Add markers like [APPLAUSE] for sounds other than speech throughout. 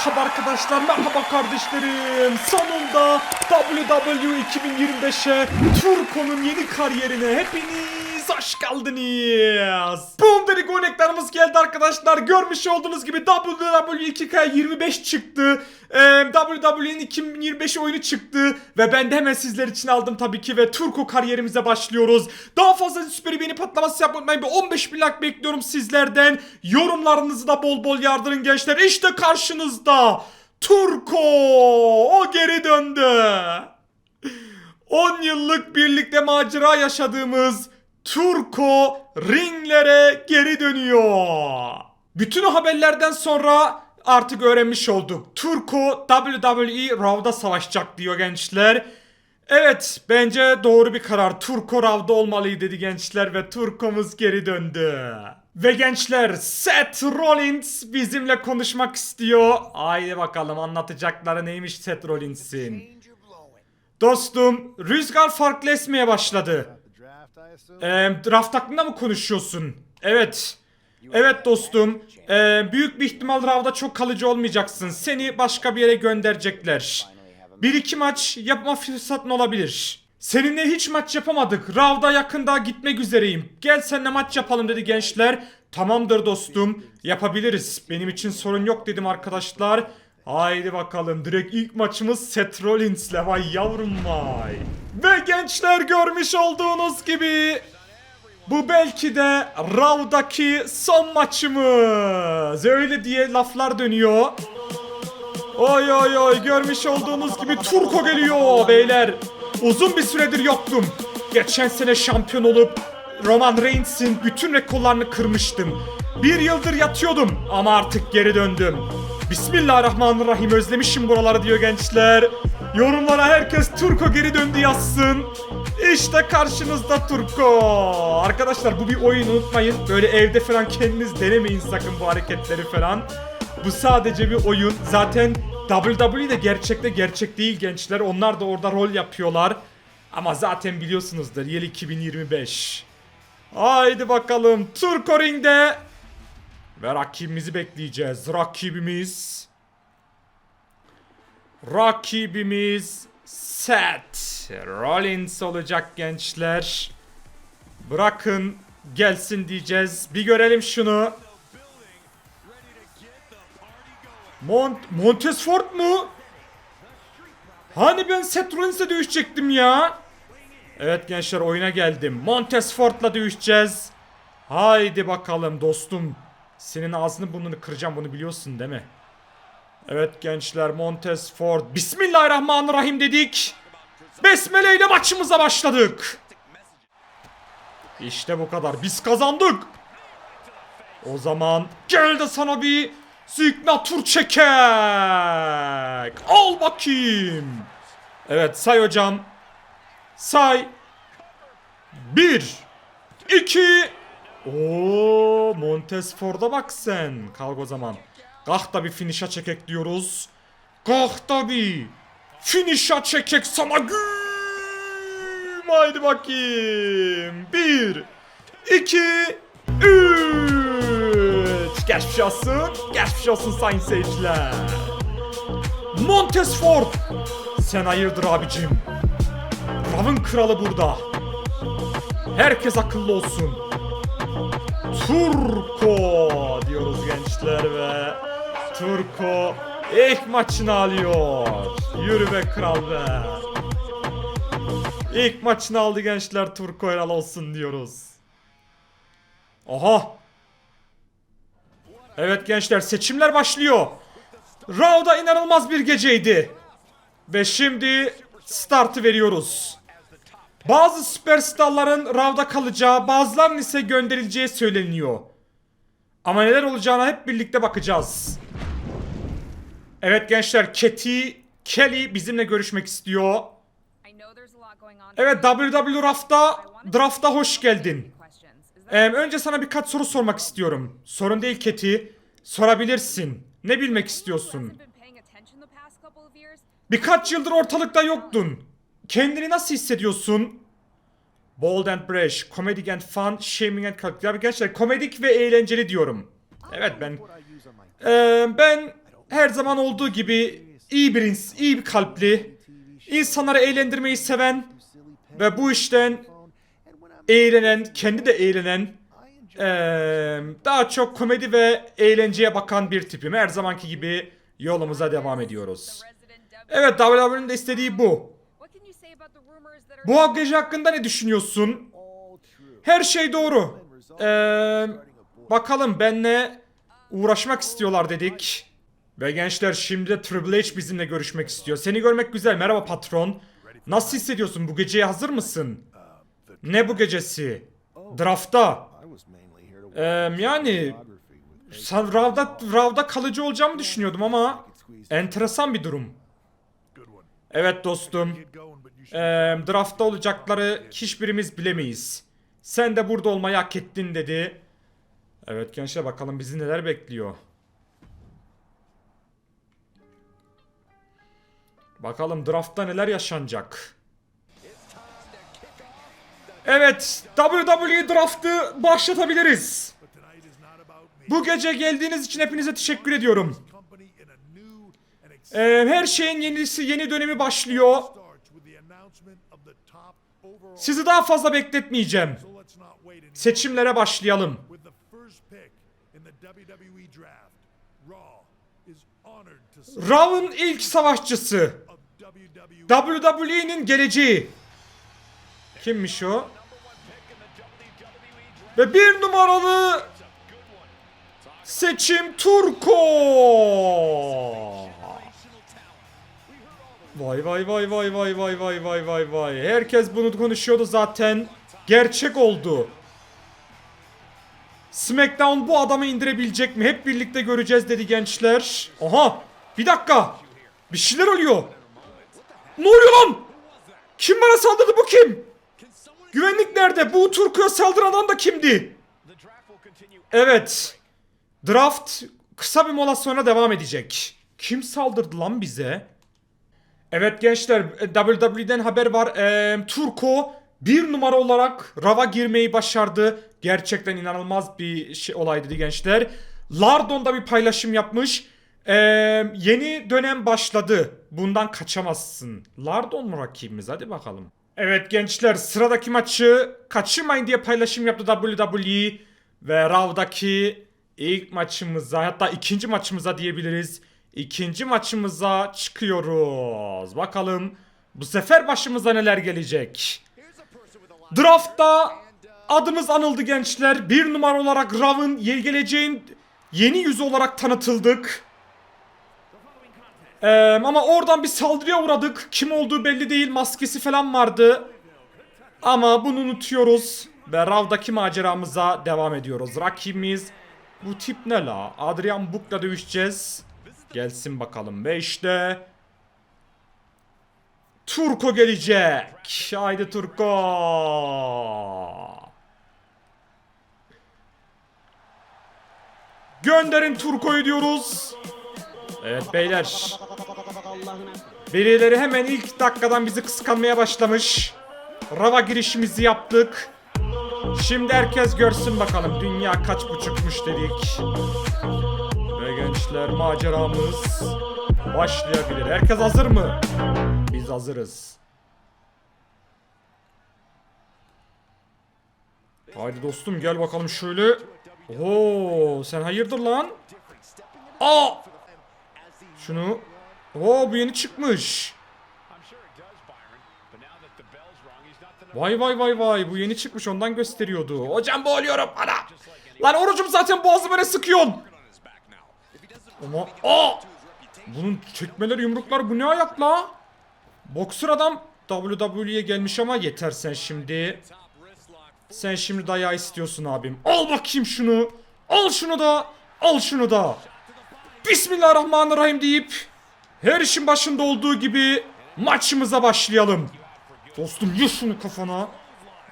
Merhaba arkadaşlar, merhaba kardeşlerim. Sonunda WWE 2025'e Turco'nun yeni kariyerine hepiniz hoş geldiniz. Boom dedik örneklerimiz geldi arkadaşlar. Görmüş olduğunuz gibi WWE 2K25 çıktı. Ee, WWE'nin 2025 oyunu çıktı. Ve ben de hemen sizler için aldım tabii ki. Ve Turco kariyerimize başlıyoruz. Daha fazla süper beni patlaması yapmayın. Bir 15 bin like bekliyorum sizlerden. Yorumlarınızı da bol bol yardırın gençler. İşte karşınızda Turco. O geri döndü. [LAUGHS] 10 yıllık birlikte macera yaşadığımız Turco ringlere geri dönüyor. Bütün o haberlerden sonra artık öğrenmiş olduk. Turco WWE Raw'da savaşacak diyor gençler. Evet bence doğru bir karar. Turco Raw'da olmalıydı dedi gençler ve Turco'muz geri döndü. Ve gençler Seth Rollins bizimle konuşmak istiyor. Haydi bakalım anlatacakları neymiş Seth Rollins'in. Dostum rüzgar farklı esmeye başladı. Ee, draft hakkında mı konuşuyorsun? Evet. Evet dostum. Ee, büyük bir ihtimal Rav'da çok kalıcı olmayacaksın. Seni başka bir yere gönderecekler. Bir iki maç yapma fırsatın olabilir. Seninle hiç maç yapamadık. Rav'da yakında gitmek üzereyim. Gel seninle maç yapalım dedi gençler. Tamamdır dostum. Yapabiliriz. Benim için sorun yok dedim arkadaşlar. Haydi bakalım direkt ilk maçımız Seth Rollins'le vay yavrum vay. Ve gençler görmüş olduğunuz gibi bu belki de Raw'daki son maçımız. Öyle diye laflar dönüyor. Oy oy oy görmüş olduğunuz gibi Turko geliyor beyler. Uzun bir süredir yoktum. Geçen sene şampiyon olup Roman Reigns'in bütün rekorlarını kırmıştım. Bir yıldır yatıyordum ama artık geri döndüm. Bismillahirrahmanirrahim özlemişim buraları diyor gençler. Yorumlara herkes Turko geri döndü yazsın. İşte karşınızda Turko. Arkadaşlar bu bir oyun unutmayın. Böyle evde falan kendiniz denemeyin sakın bu hareketleri falan. Bu sadece bir oyun. Zaten WWE de gerçekte gerçek değil gençler. Onlar da orada rol yapıyorlar. Ama zaten biliyorsunuzdur yıl 2025. Haydi bakalım Turko ringde. Ve rakibimizi bekleyeceğiz. Rakibimiz... Rakibimiz Seth Rollins olacak gençler. Bırakın gelsin diyeceğiz. Bir görelim şunu. Mont Montesfort mu? Hani ben Seth Rollins'le dövüşecektim ya? Evet gençler oyuna geldim. Montesfort'la dövüşeceğiz. Haydi bakalım dostum. Senin ağzını burnunu kıracağım bunu biliyorsun değil mi? Evet gençler Montesfort. Bismillahirrahmanirrahim dedik. Besmele ile maçımıza başladık. İşte bu kadar. Biz kazandık. O zaman gel de sana bir signatur çekek. Al bakayım. Evet say hocam. Say. Bir. iki. Oo Montesford'a bak sen. Kalk o zaman. Kalk da bir finish'a çekek diyoruz. Kalk da bir finish'a çekek sana güm. Haydi bakayım. Bir. iki, Üç. Geçmiş olsun. Geçmiş olsun sayın seyirciler. Montesford. Sen hayırdır abicim. Rav'ın kralı burada. Herkes akıllı olsun. Turko diyoruz gençler ve Turko ilk maçını alıyor. Yürü be kral be. İlk maçını aldı gençler Turko helal olsun diyoruz. Aha. Evet gençler seçimler başlıyor. Raw'da inanılmaz bir geceydi. Ve şimdi startı veriyoruz. Bazı süperstarların Raw'da kalacağı, bazılarının ise gönderileceği söyleniyor. Ama neler olacağına hep birlikte bakacağız. Evet gençler, Keti Kelly bizimle görüşmek istiyor. Evet WWE Draft'ta, Draft'a hoş geldin. Ee, önce sana birkaç soru sormak istiyorum. Sorun değil Keti. Sorabilirsin. Ne bilmek istiyorsun? Birkaç yıldır ortalıkta yoktun. Kendini nasıl hissediyorsun? Bold and brash, comedic and fun, shaming and calculated. Ya gerçekten komedik ve eğlenceli diyorum. Evet ben... Ee, ben her zaman olduğu gibi iyi bir ins- iyi bir kalpli, insanları eğlendirmeyi seven ve bu işten eğlenen, kendi de eğlenen, daha çok komedi ve eğlenceye bakan bir tipim. Her zamanki gibi yolumuza devam ediyoruz. Evet WWE'nin de istediği bu. Bu gece hakkında ne düşünüyorsun? Her şey doğru. Eee, bakalım benle uğraşmak istiyorlar dedik. Ve gençler şimdi de Triple H bizimle görüşmek istiyor. Seni görmek güzel. Merhaba patron. Nasıl hissediyorsun? Bu geceye hazır mısın? Ne bu gecesi? Draftta. Eee, yani Rav'da, Rav'da kalıcı olacağımı düşünüyordum ama enteresan bir durum. Evet dostum. Eee draftta olacakları hiçbirimiz bilemeyiz. Sen de burada olmayı hak ettin dedi. Evet gençler bakalım bizi neler bekliyor. Bakalım draftta neler yaşanacak. Evet WWE draftı başlatabiliriz. Bu gece geldiğiniz için hepinize teşekkür ediyorum. Ee, her şeyin yenisi yeni dönemi başlıyor. Sizi daha fazla bekletmeyeceğim. Seçimlere başlayalım. Raw'ın ilk savaşçısı. WWE'nin geleceği. Kimmiş o? Ve bir numaralı seçim Turko. Vay vay vay vay vay vay vay vay vay vay. Herkes bunu konuşuyordu zaten. Gerçek oldu. SmackDown bu adamı indirebilecek mi? Hep birlikte göreceğiz dedi gençler. Aha! Bir dakika. Bir şeyler oluyor. Ne oluyor lan? Kim bana saldırdı bu kim? Güvenlik nerede? Bu Turku'ya saldıran adam da kimdi? Evet. Draft kısa bir mola sonra devam edecek. Kim saldırdı lan bize? Evet gençler WWE'den haber var. Ee, Turko bir numara olarak Rav'a girmeyi başardı. Gerçekten inanılmaz bir şey olay dedi gençler. Lardon da bir paylaşım yapmış. Ee, yeni dönem başladı. Bundan kaçamazsın. Lardon mu rakibimiz? Hadi bakalım. Evet gençler sıradaki maçı kaçırmayın diye paylaşım yaptı WWE. Ve Rav'daki ilk maçımıza hatta ikinci maçımıza diyebiliriz. İkinci maçımıza çıkıyoruz. Bakalım bu sefer başımıza neler gelecek. Draft'ta adımız anıldı gençler. Bir numara olarak Rav'ın geleceğin yeni yüzü olarak tanıtıldık. Ee, ama oradan bir saldırıya uğradık. Kim olduğu belli değil. Maskesi falan vardı. Ama bunu unutuyoruz. Ve Rav'daki maceramıza devam ediyoruz. Rakibimiz bu tip ne la? Adrian Book'la dövüşeceğiz. Gelsin bakalım. Ve işte Turko gelecek. Haydi Turko. Gönderin Turko'yu diyoruz. Evet beyler. Birileri hemen ilk dakikadan bizi kıskanmaya başlamış. Rava girişimizi yaptık. Şimdi herkes görsün bakalım dünya kaç buçukmuş dedik. Gençler maceramız başlayabilir. Herkes hazır mı? Biz hazırız. Haydi dostum gel bakalım şöyle. Oo sen hayırdır lan? Aa! Şunu. Oo bu yeni çıkmış. Vay vay vay vay bu yeni çıkmış ondan gösteriyordu. Hocam boğuluyorum ana. Lan orucum zaten boğazıma ne sıkıyorsun? Ama aa! Bunun çekmeleri yumruklar bu ne ayak la? Boksör adam WWE'ye gelmiş ama yeter sen şimdi. Sen şimdi dayağı istiyorsun abim. Al bakayım şunu. Al şunu da. Al şunu da. Bismillahirrahmanirrahim deyip her işin başında olduğu gibi maçımıza başlayalım. Dostum ye şunu kafana.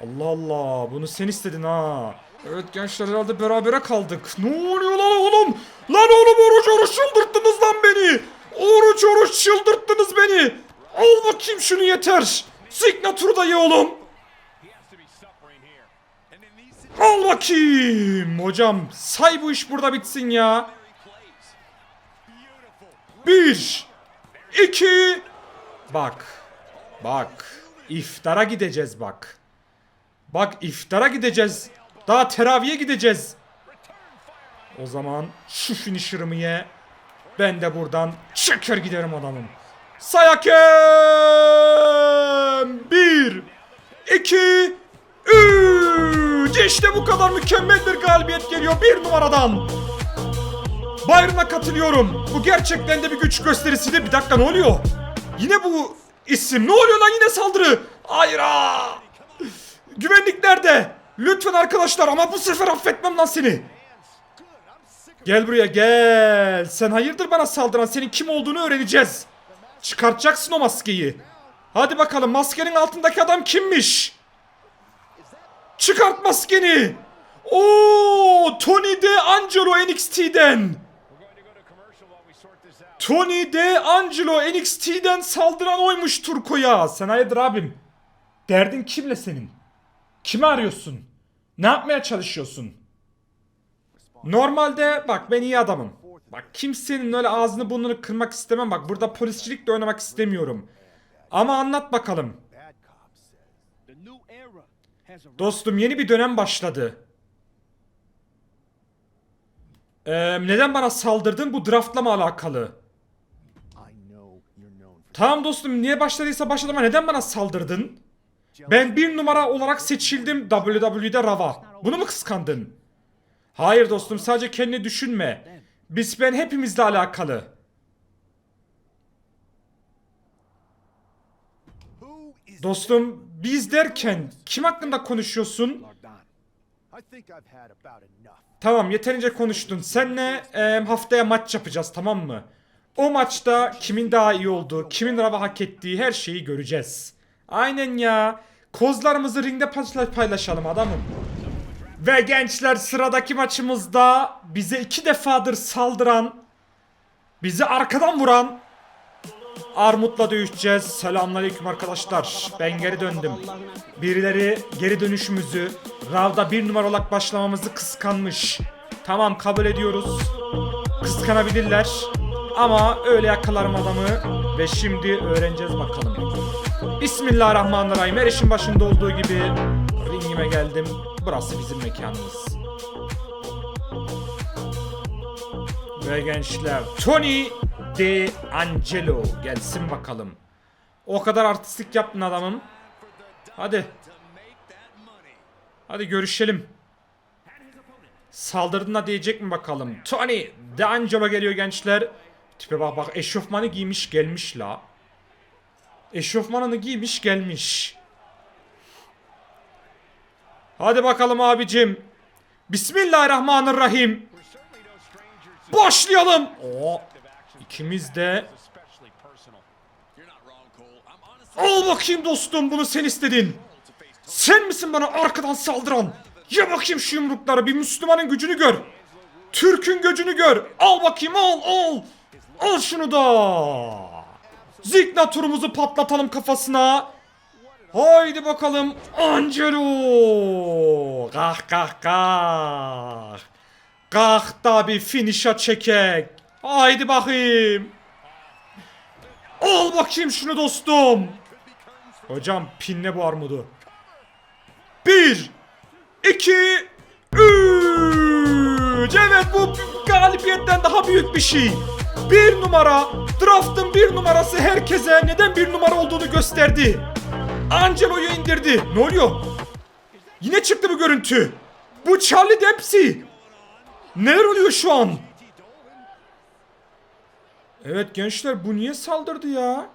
Allah Allah bunu sen istedin ha. Evet gençler herhalde berabere kaldık. Ne oluyor lan oğlum? Lan oğlum oruç oruç çıldırttınız lan beni. Oruç oruç çıldırttınız beni. Al bakayım şunu yeter. Signature da ye oğlum. Al bakayım. Hocam say bu iş burada bitsin ya. Bir. iki. Bak. Bak. İftara gideceğiz bak. Bak iftara gideceğiz. Daha teraviye gideceğiz. O zaman şu finisher'ımı ye. Ben de buradan çeker giderim adamım. Say hakem. Bir, iki, üç. İşte bu kadar mükemmel bir galibiyet geliyor bir numaradan. Bayram'a katılıyorum. Bu gerçekten de bir güç gösterisiydi. Bir dakika ne oluyor? Yine bu isim. Ne oluyor lan yine saldırı? Hayır aa! Güvenlik nerede? Lütfen arkadaşlar ama bu sefer affetmem lan seni. Gel buraya gel. Sen hayırdır bana saldıran senin kim olduğunu öğreneceğiz. Çıkartacaksın o maskeyi. Hadi bakalım maskenin altındaki adam kimmiş? Çıkart maskeni. Oo, Tony De Angelo NXT'den. Tony De Angelo NXT'den saldıran oymuş Turko'ya. Sen hayırdır abim? Derdin kimle senin? Kimi arıyorsun? Ne yapmaya çalışıyorsun? Normalde bak ben iyi adamım. Bak kimsenin öyle ağzını burnunu kırmak istemem. Bak burada polisçilik de oynamak istemiyorum. Ama anlat bakalım. Dostum yeni bir dönem başladı. Ee, neden bana saldırdın? Bu draftla mı alakalı? Tamam dostum niye başladıysa başladı ama neden bana saldırdın? Ben bir numara olarak seçildim WWE'de Rava. Bunu mu kıskandın? Hayır dostum sadece kendini düşünme. Biz ben hepimizle alakalı. Dostum biz derken kim hakkında konuşuyorsun? Tamam yeterince konuştun. Senle e, haftaya maç yapacağız tamam mı? O maçta kimin daha iyi olduğu, kimin Rava hak ettiği her şeyi göreceğiz. Aynen ya. Kozlarımızı ringde paylaş- paylaşalım adamım. Ve gençler sıradaki maçımızda bize iki defadır saldıran, bizi arkadan vuran Armut'la dövüşeceğiz. Selamünaleyküm arkadaşlar. Ben geri döndüm. Birileri geri dönüşümüzü, Rav'da bir numara olarak başlamamızı kıskanmış. Tamam kabul ediyoruz. Kıskanabilirler. Ama öyle yakalarım adamı. Ve şimdi öğreneceğiz bakalım. Bismillahirrahmanirrahim. Her işin başında olduğu gibi ringime geldim. Burası bizim mekanımız. Ve gençler Tony De Angelo gelsin bakalım. O kadar artistlik yaptın adamım. Hadi. Hadi görüşelim. Saldırdığına diyecek mi bakalım. Tony De Angelo geliyor gençler. Tipe bak bak eşofmanı giymiş gelmiş la. Eşofmanını giymiş gelmiş. Hadi bakalım abicim. Bismillahirrahmanirrahim. Başlayalım. Oo. İkimiz de Al bakayım dostum bunu sen istedin. Sen misin bana arkadan saldıran? Ya bakayım şu yumrukları bir Müslümanın gücünü gör. Türk'ün gücünü gör. Al bakayım al al. Al şunu da. Zignaturumuzu patlatalım kafasına. Haydi bakalım Angelo. Kah kah kah. Kalk da bir finish'a çekek. Haydi bakayım. Al bakayım şunu dostum. Hocam pinle bu armudu. Bir, iki, üç. Evet bu galibiyetten daha büyük bir şey. Bir numara, draftın bir numarası herkese neden bir numara olduğunu gösterdi. Angelo'yu indirdi. Ne oluyor? Yine çıktı bu görüntü. Bu Charlie Dempsey. Neler oluyor şu an? Evet gençler bu niye saldırdı ya?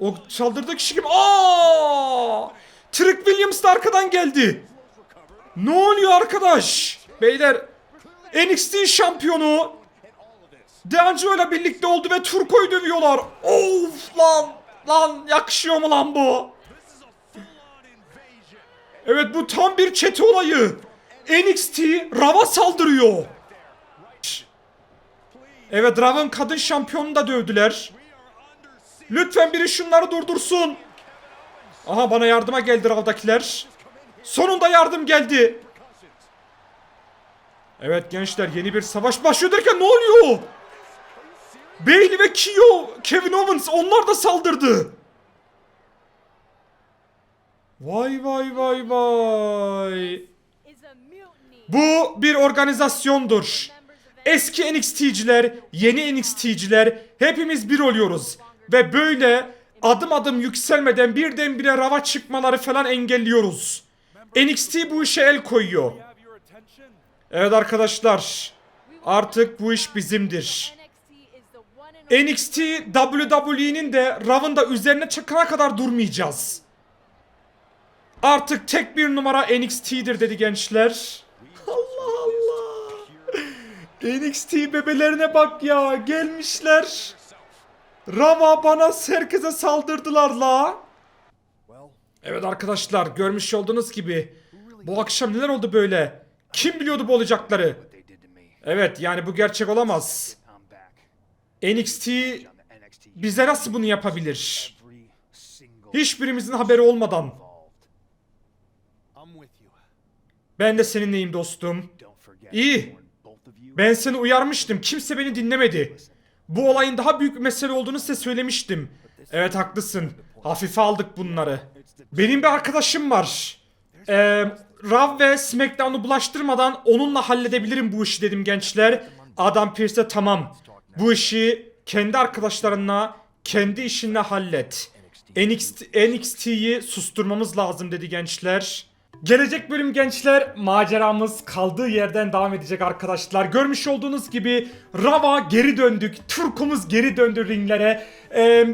O saldırdığı kişi kim? Aa! Trick Williams da arkadan geldi. Ne oluyor arkadaş? Beyler NXT şampiyonu D'Angelo ile birlikte oldu ve Turko'yu dövüyorlar. Of lan! Lan yakışıyor mu lan bu? Evet bu tam bir çete olayı. NXT Rav'a saldırıyor. Evet Rav'ın kadın şampiyonunu da dövdüler. Lütfen biri şunları durdursun. Aha bana yardıma geldi Rav'dakiler. Sonunda yardım geldi. Evet gençler yeni bir savaş başlıyor derken ne oluyor? Bailey ve Kyo, Kevin Owens onlar da saldırdı. Vay vay vay vay. Bu bir organizasyondur. Eski NXT'ciler, yeni NXT'ciler hepimiz bir oluyoruz. Ve böyle adım adım yükselmeden birdenbire rava çıkmaları falan engelliyoruz. NXT bu işe el koyuyor. Evet arkadaşlar artık bu iş bizimdir. NXT WWE'nin de Raw'ın da üzerine çıkana kadar durmayacağız. Artık tek bir numara NXT'dir dedi gençler. Allah Allah. NXT bebelerine bak ya gelmişler. Rava bana herkese saldırdılar la. Evet arkadaşlar görmüş olduğunuz gibi bu akşam neler oldu böyle? Kim biliyordu bu olacakları? Evet yani bu gerçek olamaz. NXT bize nasıl bunu yapabilir? Hiçbirimizin haberi olmadan. Ben de seninleyim dostum. İyi. Ben seni uyarmıştım. Kimse beni dinlemedi. Bu olayın daha büyük bir mesele olduğunu size söylemiştim. Evet haklısın. Hafife aldık bunları. Benim bir arkadaşım var. Ee, Raw ve SmackDown'u bulaştırmadan onunla halledebilirim bu işi dedim gençler. Adam Pearce tamam. Bu işi kendi arkadaşlarınla, kendi işinle hallet. NXT, NXT'yi susturmamız lazım dedi gençler. Gelecek bölüm gençler maceramız kaldığı yerden devam edecek arkadaşlar. Görmüş olduğunuz gibi Rava geri döndük. Turkumuz geri döndü ringlere. Ee,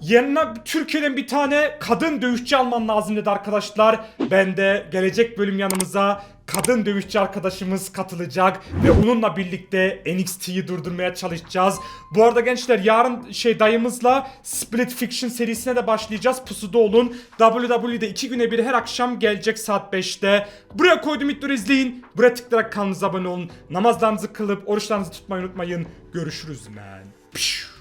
yanına Türkiye'den bir tane kadın dövüşçü alman lazım dedi arkadaşlar. Ben de gelecek bölüm yanımıza kadın dövüşçü arkadaşımız katılacak ve onunla birlikte NXT'yi durdurmaya çalışacağız. Bu arada gençler yarın şey dayımızla Split Fiction serisine de başlayacağız. Pusuda olun. WWE'de 2 güne bir her akşam gelecek saat 5'te. Buraya koydum videoları izleyin. Buraya tıklayarak kanalımıza abone olun. Namazlarınızı kılıp oruçlarınızı tutmayı unutmayın. Görüşürüz man. Pişu.